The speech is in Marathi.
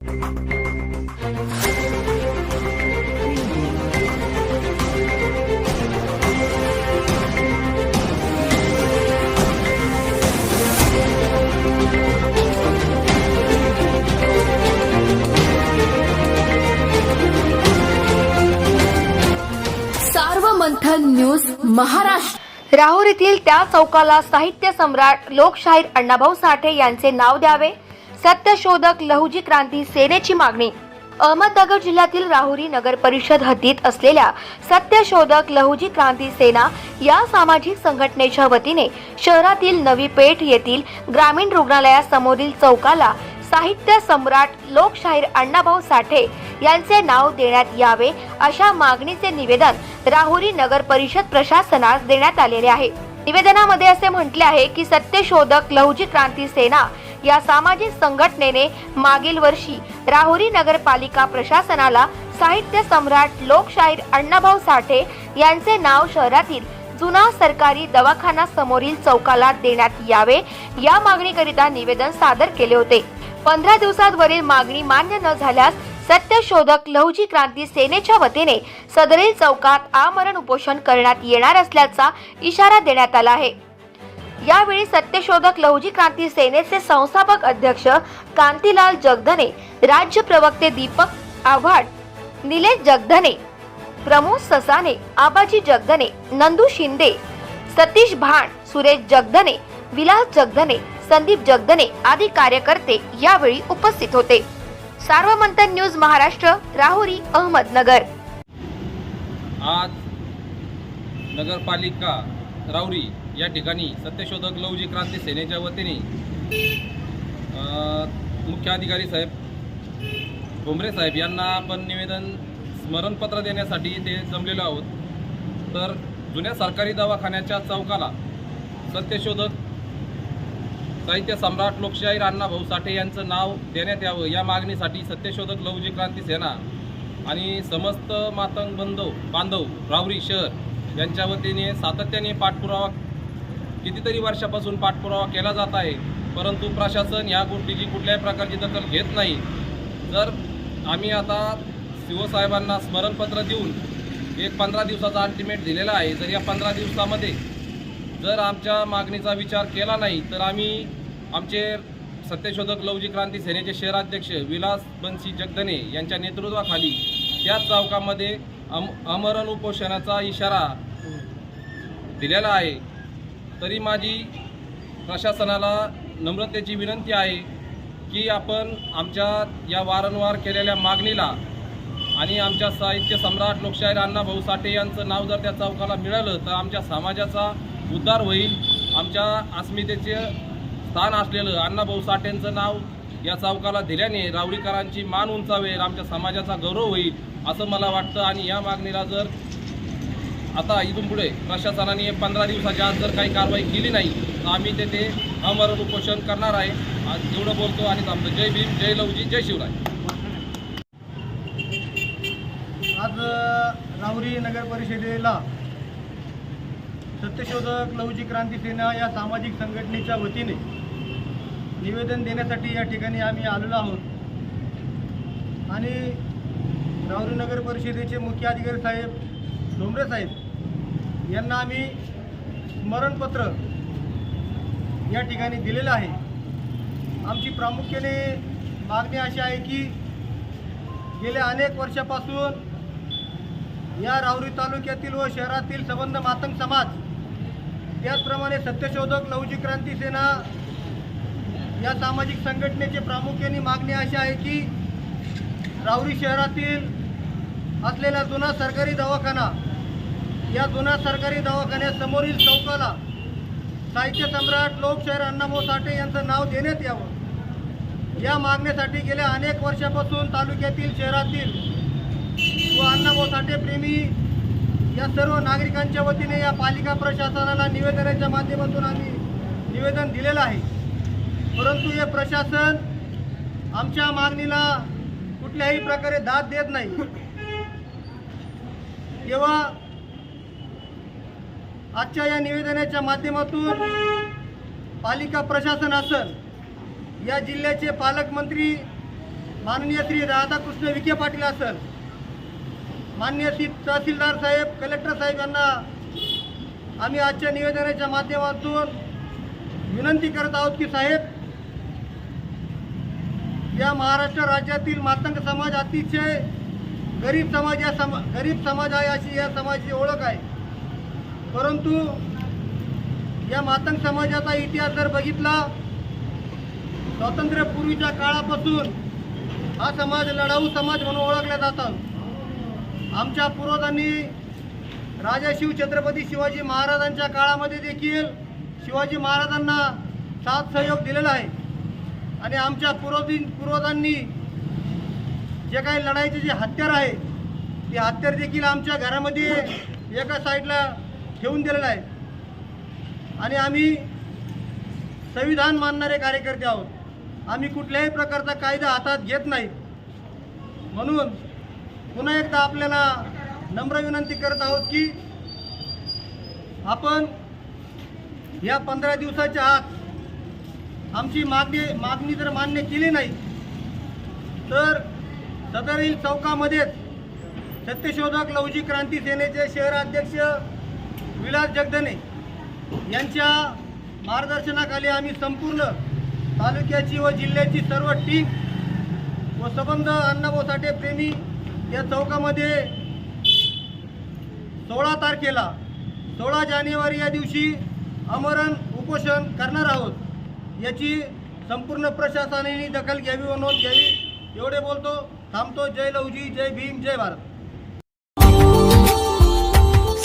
सार्वमंथन न्यूज महाराष्ट्र. राहुरीतील येथील त्या चौकाला साहित्य सम्राट लोकशाहीर अण्णाभाऊ साठे यांचे नाव द्यावे. सत्यशोधक लहुजी क्रांती सेनेची मागणी. अहमदनगर जिल्ह्यातील राहुरी नगर परिषद हद्दीत असलेल्या सत्यशोधक लहुजी क्रांती सेना या सामाजिक संघटनेच्या वतीने शहरातील नवी पेठ येथील ग्रामीण रुग्णालयासमोरील चौकाला साहित्य सम्राट लोकशाहीर अण्णाभाऊ साठे यांचे नाव देण्यात यावे अशा मागणीचे निवेदन राहुरी नगर परिषद प्रशासनास देण्यात आलेले आहे. निवेदनामध्ये असे म्हटले आहे की सत्यशोधक लहुजी क्रांती सेना या सामाजिक संघटनेने मागील वर्षी राहुरी नगरपालिका प्रशासनाला साहित्य सम्राट लोकशाहीर अण्णाभाऊ साठे यांचे नाव शहरातील जुना सरकारी दवाखाना समोरील चौकाला देण्यात यावे या मागणीकरिता निवेदन सादर केले होते. पंधरा दिवसात वरील मागणी मान्य न झाल्यास सत्यशोधक लहुजी क्रांती सेनेच्या वतीने सदरील चौकात आमरण उपोषण करण्यात येणार असल्याचा इशारा देण्यात आला आहे. यावेळी सत्यशोधक लहुजी क्रांती सेनेचे संस्थापक अध्यक्ष कांतीलाल जगधने राज्य प्रवक्ते दीपक आव्हाड निलेश जगधने प्रमोद ससाने आबाजी जगधने नंदू शिंदे सतीश भाण सुरेश जगधने विलास जगधने संदीप जगधने आदी कार्यकर्ते यावेळी उपस्थित होते. सार्वमंथन न्यूज महाराष्ट्र राहुरी अहमदनगर. आज नगरपालिका राहुरी या ठिकाणी सत्यशोधक लवजी क्रांती सेनेच्या वतीने मुख्याधिकारी साहेब भुमरे साहेब यांना आपण निवेदन स्मरणपत्र देण्यासाठी ते जमलेलो आहोत. तर जुन्या सरकारी दवाखान्याच्या चौकाला सत्यशोधक साहित्य सम्राट लोकशाहीर अण्णाभाऊ साठे यांचं नाव देण्यात यावं या मागणीसाठी सत्यशोधक लवजी क्रांती सेना आणि समस्त मातंग बंधव बांधव रावरी शहर यांच्या वतीने सातत्याने पाठपुरावा कितीतरी वर्षापासून पाठपुरावा केला जात आहे. परंतु प्रशासन या गोष्टीची कुठल्याही प्रकारची दखल घेत नाही. जर आम्ही आता शिवसाहेबांना स्मरणपत्र देऊन एक पंधरा दिवसाचा अल्टिमेट दिलेला आहे जर या पंधरा दिवसामध्ये जर आमच्या मागणीचा विचार केला नाही तर आम्ही आमचे सत्यशोधक लवजी क्रांती सेनेचे शहराध्यक्ष विलास बन्सी जगदने यांच्या नेतृत्वाखाली त्याच चौकामध्ये अम अमरण उपोषणाचा इशारा दिलेला आहे. तरी माझी प्रशासनाला नम्रतेची विनंती आहे की आपण आमच्या या वारंवार केलेल्या मागणीला आणि आमच्या साहित्य सम्राट लोकशाहीर अण्णाभाऊ साठे यांचं नाव जर त्या चौकाला मिळालं तर आमच्या समाजाचा उद्धार होईल. आमच्या अस्मितेचे स्थान असलेलं अण्णाभाऊ साठेंचं नाव या चौकाला दिल्याने रावरीकरांची मान उंचावेल आमच्या समाजाचा गौरव होईल असं मला वाटतं. आणि या मागणीला जर आता इथून पुढे प्रशासनाने पंधरा दिवसाच्या आत जर काही कारवाई केली नाही तर आम्ही तेथे अमरण उपोषण करणार आहे. आज एवढं बोलतो आणि थांबतो. जय भीम जय लवजी जय शिवराय. आज राहुरी नगर परिषदेला सत्यशोधक लवजी क्रांती सेना या सामाजिक संघटनेच्या वतीने निवेदन देण्यासाठी या ठिकाणी आम्ही आलेलो आहोत. आणि राहुरी नगर परिषदेचे मुख्य अधिकारी साहेब डोंबरे साहेब यांना आम्ही स्मरणपत्र या ठिकाणी दिलेलं आहे. आमची प्रामुख्याने मागणी अशी आहे की गेल्या अनेक वर्षापासून या राहुरी तालुक्यातील व शहरातील संबंध मातंग समाज त्याचप्रमाणे सत्यशोधक लवजी क्रांती सेना या सामाजिक संघटनेचे प्रामुख्याने मागणी अशी आहे की राहुरी शहरातील असलेला जुना सरकारी दवाखाना या जुन्या सरकारी दवाखान्यासमोरील चौकाला साहित्य सम्राट लोकशाहीर अण्णाभाऊ साठे यांचं नाव देण्यात यावं. या मागणीसाठी गेल्या अनेक वर्षापासून तालुक्यातील शहरातील व अण्णाभाऊ साठे प्रेमी या सर्व नागरिकांच्या वतीने या पालिका प्रशासनाला निवेदनाच्या माध्यमातून आम्ही निवेदन दिलेलं आहे. परंतु हे प्रशासन आमच्या मागणीला कुठल्याही प्रकारे दाद देत नाही. तेव्हा आजच्या या निवेदनाच्या माध्यमातून पालिका प्रशासन असन या जिल्ह्याचे पालकमंत्री माननीय श्री राधाकृष्ण विखे पाटील असन मान्य श्री तहसीलदार साहेब कलेक्टर साहेब यांना आम्ही आजच्या निवेदनाच्या माध्यमातून विनंती करत आहोत की साहेब या महाराष्ट्र राज्यातील मातंग समाज अतिशय गरीब समाज या समा गरीब समाज आहे अशी या समाजाची ओळख आहे. परंतु या मातंग समाजाचा इतिहास जर बघितला स्वातंत्र्यपूर्वीच्या काळापासून हा समाज लढाऊ समाज म्हणून ओळखला जातात आमच्या पूर्वजांनी राजा शिवछत्रपती शिवाजी महाराजांच्या काळामध्ये देखील शिवाजी महाराजांना साथ सहयोग दिलेला आहे. आणि आमच्या पूर्वजी पूर्वजांनी जे काही लढाईचे जे हत्यार आहे ते हत्यार देखील आमच्या घरामध्ये एका साईडला ठेवून दिलेलं आहे. आणि आम्ही संविधान मानणारे कार्यकर्ते आहोत. आम्ही कुठल्याही प्रकारचा कायदा हातात घेत नाही. म्हणून पुन्हा एकदा आपल्याला नम्र विनंती करत आहोत की आपण या पंधरा दिवसाच्या आत आमची मागणी मागणी जर मान्य केली नाही तर सदरील चौकामध्येच सत्यशोधक लवजी क्रांती सेनेचे शहराध्यक्ष विलास जगदने यांच्या मार्गदर्शनाखाली आम्ही संपूर्ण तालुक्याची व जिल्ह्याची सर्व टीम व सबंध अण्णाभाऊ साठे प्रेमी या चौकामध्ये सोळा तारखेला सोळा जानेवारी या दिवशी आमरण उपोषण करणार आहोत याची संपूर्ण प्रशासनाने दखल घ्यावी व नोंद घ्यावी. एवढे बोलतो थांबतो. जय लवजी जय भीम जय भारत.